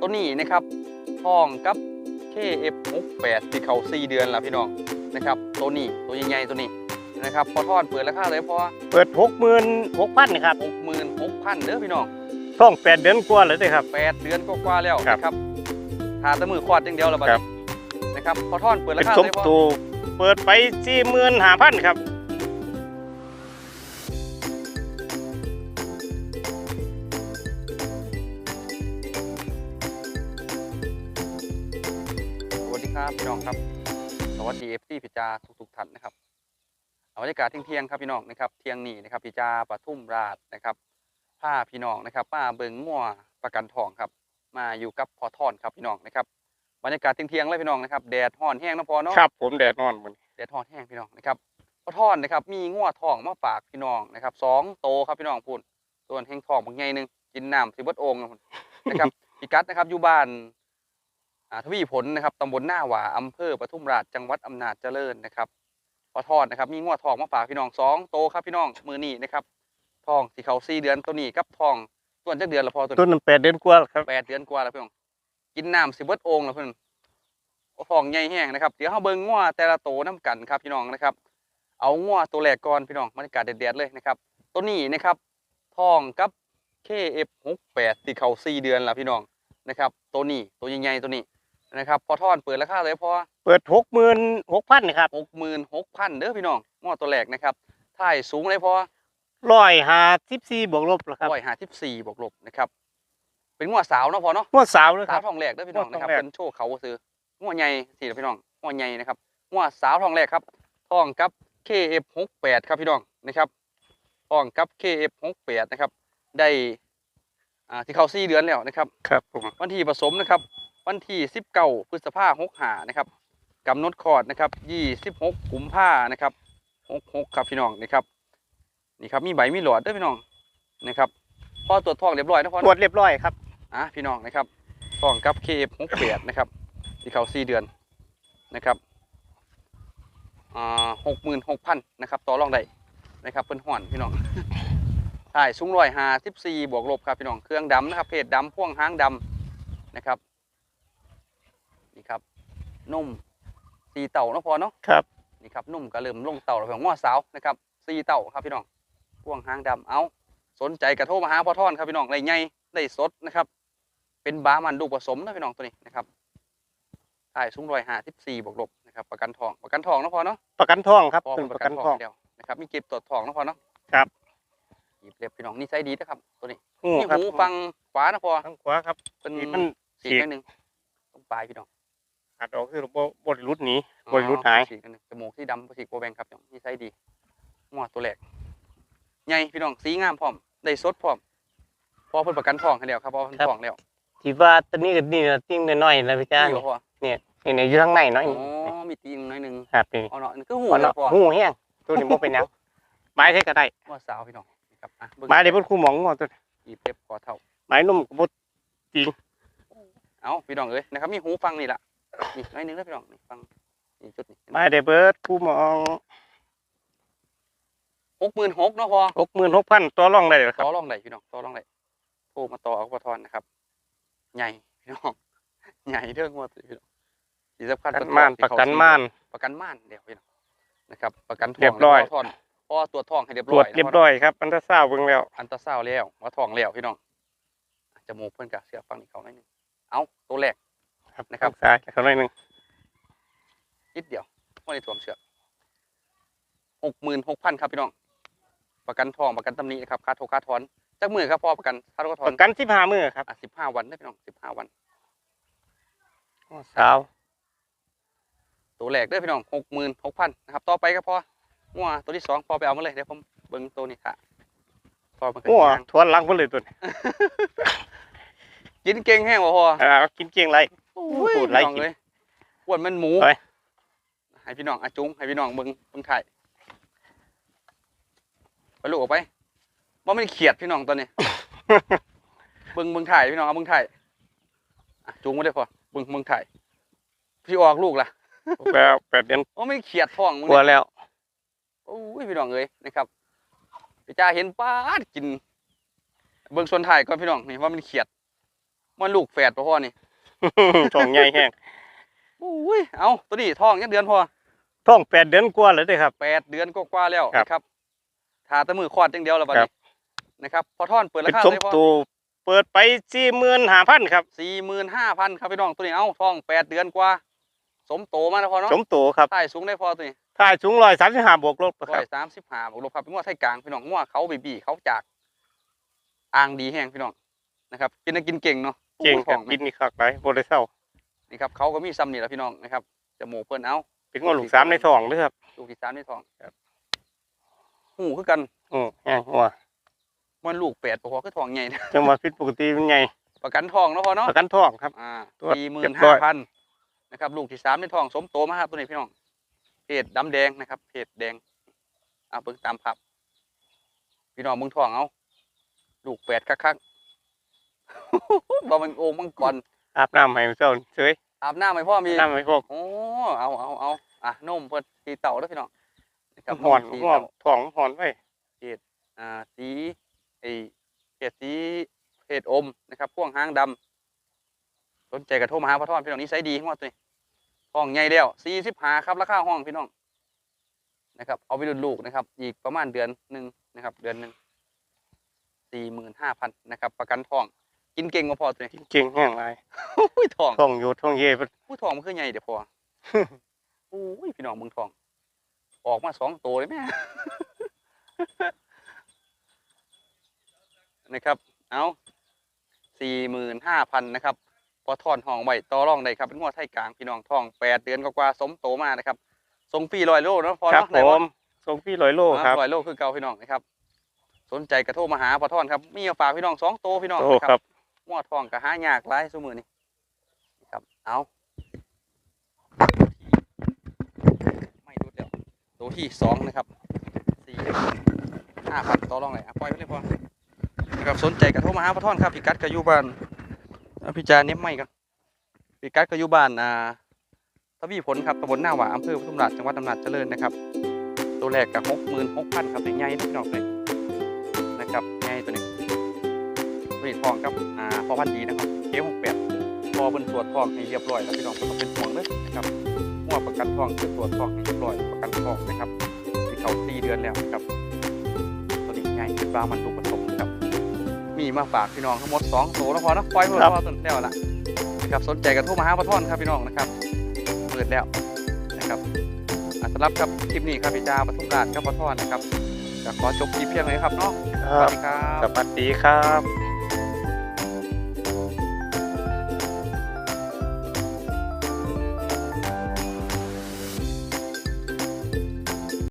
ตัวนี้นะครับท้องกับ KF68 ที่เขา4เดือนแล้วพี่น้องนะครับ ตัวนี้ตัวใหญ่ๆตัวนี้นะครับ พอทอดเปิดราคาเลยพอเปิดหกหมื่นหกพันครับ66,000เด้อพี่น้องท้องแปดเดือนกว่าเลยเด้อครับ 8 เดือนกว่าๆแล้วครับนะครับหาแตะมือควอดอย่างเดียวแล้วบัดครันี้บนะครับ พอทอดเปิดเป็รานคาสมเลยพอตูเปิดไปสี่หมื่นห้าพันครับ ครับพี่น้องครับ สวัสดีเอฟซีพิจาทุกๆท่านนะครับเอาบรรยากาศเที่ยงๆครับพี่น้องนะครับเที่ยงนี้นะครับพิจาปทุมราชนะครับผ้าพี่น้องนะครับป้าเบิงมั่วประกันทองครับ มาอยู่กับพอทอนครับพี่น้องนะครับบรรยากาศเที่ยงๆเลยพี่น้องนะครับแดดห่อนแห้งเนาะพอเนาะครับผมแดดนอนมันแดดห่อนแห้งพี่น้องนะครับพอทอนนะครับมีงัวทองมาฝากพี่น้องนะครับสองโตครับพี่น้องพูนส่วนแห้งทองบางไงหนึ่งกินน้ำสิบดโองนะพุ่นนะครับพิกัดนะครับอยู่บ้านอ่า ทวีผลนะครับตำบลหน้าหว่าอำเภอปทุมราชจังหวัดอำนาจเจริญนะครับพอทอดนะครับ มีงวดทองมาฝากพี่น้องสองโตครับพี่น้องมือนี่นะครับทองสีเขาสี่เดือนตัวนี้กับทองตัวจักเดือนละพอตัวต้นนั้นแปดเดือนกว่าครับแปดเดือนกว่าแล้วพี่น้องกินน้ำสิเบิดโองแล้วเพิ่นโอ้ทองใหญ่แห้งนะครับเดี๋ยวเราเบิ่งงวแต่ละโตน้กันครับพี่น้องนะครับ เอางวตัวแรกก่อนพี่น้องบรรยากาศเด็ดๆเลยนะครับ ตัวนี้นะครับทองกับ KF68 ที่เขาสี่เดือนแล้วพี่น้องนะครับ ตัวนี้ตัวใหญ่ๆตัวนี้ นะครับพอทอนเปิดราคาเลยพอเปิดหกหมื่นหกพันครับหกหมื่นหกพันเด้อพี่น้องงอตัวแรกนะครับถ่ายสูงเลยพอร้อยห้าสิบสี่บวกลบแล้วครับร้อยห้าสิบสี่บวกลบนะครับเป็นงวสาวเนาะพอเนาะงวดสาวเลยคสารัวบทองแรกเด้อพี่น้องงวดนะครับทองแรกเป็นโชว์เขาซื้องวใหญ่สี่พี่น้องงวใหญ่นะครับงวสาวทองแรกครับทองกับ KF หกแปดครับพี่น้องนะครับทองกับ KF หกแปดนะครับ ได้อ่าที่เขาสี่เดือนแล้วนะครับ ครับผมวันที่ผสมนะครับ วันที่สิบเก้าพฤษภาหกหานะครับกำหนดคลอดนะครับยี่สิบหกกุมภานะครับหกหกครับพี่น้องนะครับนี่ครับมีใบมีหลอดด้วยพี่น้องนะครับพอตรวจทองเรียบร้อยนะพอตรวจเรียบร้อยครับอะพี่น้องนะครับทองกับเคฟหกแปดนะครับที่เขาสี่เดือนนะครับอ่าหกหมื่นหกพันนะครับต่อรองได้นะครับเพิ่นห่อนพี่น้องใช่สูงร้อยห้าสิบสี่บวกลบครับพี่น้องเครื่องดำนะครับเพจดำพ่วงหางดำนะครับนี่ ครับนุ่มสีเต่าเนาะพอเนาะครับนี่ครับนุ่มก็เริ่มลงเต่าแล้วพี่น้องง้อสาวนะครับสีเต่าครับพี่น้องพ่วงหางดำเอาสนใจกระโทรมาหาพ่อท่อนครับพี่น้องไรใหญ่ได้สดนะครับ เป็นบามันลูกผสมนะพี่น้องตัวนี้นะครับถ่ายสูงร้อยห้าสิบสี่บวกลบนะครับประกันทองประกันทองเนาะพอเนาะประกันทองครับพอเป็เป็นนปประระกักันนททอองงเดียวนะครับมีเก็บตรวจทองเนาะพอเนาะครับหยิบเรียบพี่น้องนี่ใช้ดีนะครับ ตัวนี้หูนี่ครับหูฟังขวานะพอทางขวาครับเป็นนี่มันสีฉีกนิดนึงตรงปลายพี่น้อง หัดออกคือบ่บริรุดหนีบริรุดหายสีกันหนึ่งจมูกที่ดำสีโกแบงครับพี่น้องนี่ใช้ดีงัวตัวแรกใหญ่พี่น้องสีงามพร้อมได้สดพร้อมพอเพิ่นประกันทองให้แล้วครับพอเพิ่นทองแล้วที่ว่าตอนนี้ก็นี่นะติ้งน้อยๆนะพี่จ้านี่นี่บ่พอนี่นี่อยู่ข้างในน้อยอ๋อมีตีนหน้อยหนึงครับนี่อ๋อเนาะนี่คือหูหัวนะเนาะพอหูแห้งตัวนี้บ่เป็นหยังไม้ใช้ก็ได้ว่าสาวพี่น้องนะครับอะบิ่งไม้เดี๋ยวพุ่นครูหมองงอตัวอีเพ็บกอเท่าไม้นุ่มก็บ่เอาพี่น้องเอ้ยนะครับมีหูฟังนี่ล่ะ นี่น้อยหนึงแล้วพี่น้องนี่ฟังนี่จุดนี่ไม้เดี๋ยวเบิดครูหมองหกหมื่นหกเนาะพอหกหมื่นหกพันตัวร่องได้เลยคต่รับอรองได้พี่น้องต่อรองได้โทรมาต่อเอากระทอนนะครับ ใหญ่พี่น้องใหญ่เรื่องงวดพี่น้องสีสำคัญประกันตัวม่านที่ประเขากันซื้อม่านประกันม่านเดี๋ยวพี่น้องนะครับ ประกันทองเรียบร้อยแล้วก็ทอนพอตรวจทองให้เรียบตรร้วอจยเรียบร้อยครับอันตราซาวด์เบิ่งแล้ว อันตราซาวด์แล้วว่าทองแล้วพี่น้องจมูกเพิ่นกะเสียฟังนี่เขาหน่อยหนึงเอาตัวแรก ครับนะครับซ้ายเขาหน่อยหนึงนิดเดียวไม่ได้ถ่วมเชือกหกหมื่นหกพันครับพี่น้อง ประกันทองประกันตำหนินะครับค่าโทรค่าถอนจักมือครับพอประกันค่าโทรค่าถปอนระกันสิบห้ามือครับอะสิบห้าวันได้พี่น้องสิบห้าวันสาวตัวแรกเด้อพี่น้องหกหมื่นหกพันนะครับ ต่อไปก็พองัวตัวที่สองพอไปเอามาเลยเดี๋ยวผมเบิ้งตัวนี้ค่ะพอมันก็หัวย่างทวนหลังเพิ่นเลยตัวนี้กินเก่งแห้งบ่พออ่ากินเกียงไรโอ้ยพูดพี่ไรน้องกิน เลยอ้วนมันหมูไปให้พี่น้องอาจุงให้พี่น้องเบิ้งเบิ้งไข่ไปลูกออกไปว่ามันเขียดพี่น้องตัวนี้ เบิ้งเบิ้งไข่พี่น้องเอาเบิ้งไข่อะจุงมาได้พอเบิ้งเบิ้งไข่พี่ออกลูกล่ะแล้วแปดเดือนว่าไม่เขียดท้องมึงกลัวเนี่ยแล้วโอ้ยพี่น้องเอ้ยนะครับพี่จ้าเห็นป้าดกิน เบิ่งส่วนถ่ายก่อนพี่น้องนี่ว่ามันเขียดมันลูกแฝดบ่พ่อนี่ ท้องใหญ่แห้งอุ้ยเอาตัวนี้ท้องยังเดือนพอท้องแปดเดือนกว่าแล้วเด้อครับแปดเดือนก็กว่าๆแล้วครับนะครับทาแตะมือคลอดอย่างเดียวแล้วบัดครันี้บนะครับ พอท่อนเปิดราเป็นคาสมเลยพ่อตูเปิดไปสี่หมื่นห้าพันครับสี่หมื่นห้าพันครับพี่น้องตัวนี้เอาท้องแปดเดือนกว่า สมโตมาแล้วพอเนาะสมตูครับถ่ายสูงได้พอตัวนี้ถ้าสูงร้อยสามสิบห้าบวกลบคร้รัอบยสามสิบห้าบวกลบครับเป็นงวดไทยกลางพี่น้องงวดเขาบีบีเขาจากอ่างดีแห้งพี่น้องนะครับกินได้กินเก่งเนาะ เก่งโอ้ยครัท้บองกินนี่คักไรโบได้เศร้านี่ครับเขาก็มีซ้ำนี่แหละพี่น้องนะครับจมูกเพิ่นเอาเป็นงวลูกสามในท้องเด้อครับลูกที่สามในท้องครับหูคือกันโอ้แห้งหัวมันลูกแปดพอคือท้องใหญ่นะจังหวะผิดปกติเป็นไงประกันท้องเนาะพอเนาะประกันท้องครับอ่าตรวจสี่หมื่เรีนยบร้ห้าอยพันนะครับ ลูกที่สามในท้องสมโตมาครับตัวนี้พี่น้องเพจดำแดงนะครับเพจแดงเอาเบิ่งตามภาพพี่น้องมึงท้องเอาลูกแปดคักๆ บ่มันโอ่งมังกรอาบน้ำให้เจ้าเฉยอาบน้ำไหมพ่อมีน้ำให้พวกโอ้เอาเอาเอาอะนมเพิ่นสีเต่าแล้วพี่น้องนะครับหอนมสีหอนเต่าท้องหอนไว้อ่าสีไอเพจสีเพจอมนะครับพ่วงหางดำสนใจกระโทรมาหาพ่อทอนพี่น้องนี้ไซส์ดีทั้งหมดเลยห้องใหญ่เดียวสี่สิบหาครับราคาห้องพี่น้องนะครับเอาไปดุนลูกนะครับ อีกประมาณเดือนหนึ่งนะครับ เดือนหนึ่งสี่หมื่นห้าพันนะครับ ประกันทอง กินเก่งก็พอตัวนี้กินเก่งแห้งไรอุ้ยทองท้องอยู่ท้องเย่เพิ่นผู้ทองมันคือใหญ่เดี๋ยวพออุ้ยพี่น้องมึงทอง ออกมาสองตัวเลยแม่นะครับ เอาสี่หมื่นห้าพันนะครับ พอทอนห้องไว้ต่อรองได้ครับเป็นงวดไทยกลางพี่น้องทองแปดเดือนกว่าๆสมโตมานะครับส่งฟรีลอยโลเนาะพอครับเนาะผไหนวะมส่งพี่ร้อยโลครับลอยโลคือเก่าพี่น้องนะครับ สนใจกระโทรมาหาพอทอนครับมีมาฝากพี่น้องสองโตพี่น้องโอ้นะคครัรับ บงวดทองกะหายากหลายสมือนี่ครับเอาไม่รุดแล้วตัวที่สองนะครับสี่ห้าพันต่อรองเลยปล่อยไปเลยพอนะครับสนใจกระโทรมาหาพอทอนครับพิกัดกระยุบานเอาพี่จาเนี้ยไม่กันพิกัดกระยุบานอ่าทวีผลครับตำบลหน้าหวาอำเภอปทุมราชจังหวัดอำนาจเจริญนะครับ ตัวแรกกับหกหมื่นหกพันครับเป็นใหญ่นะพี่น้องเลย องครับอ่าพอพันธุ์ดีนะครับเจ๊หกแปดพอเป็นตรวจทองให้เรียบร้อยแล้วพี่น้องก็ต้องเป็นห่วงเลยนะครับมั่วประกันทองคือตรวจทองให้เรียบร้อยประกันทองนะครับมีเขาสี่เดือนแล้วนะครับตัวนี้ใหญ่เป็นบามันถูกผสมครับ มีมาฝากพี่น้องทั้งหมดสองโถแล้วพอนะปล่อยเพื่อครับพอต้นแล้วล่ะนะครับสนใจกันโทรมาหาพระท่อนครับพี่น้องนะครับเปิดแล้วนะครับอะสำหรับครับคลิปนี้ครับพี่จาปทุมราชครับพระท่อนนะครับก็ขอจบคลิปเพียงเลยครับเนาะคสวัรัสบดีครับ สวัสดีครับ